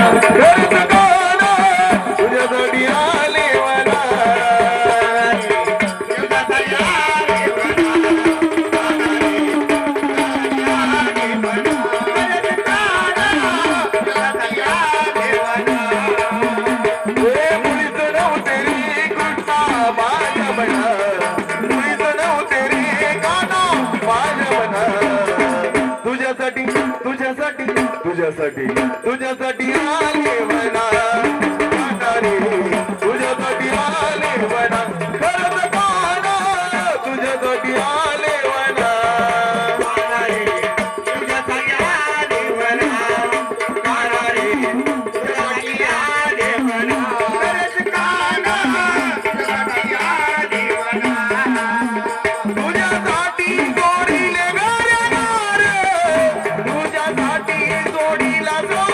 Thank you. तुझ्यासाठी तुझ्यासाठी आले म्हणा. la gloria.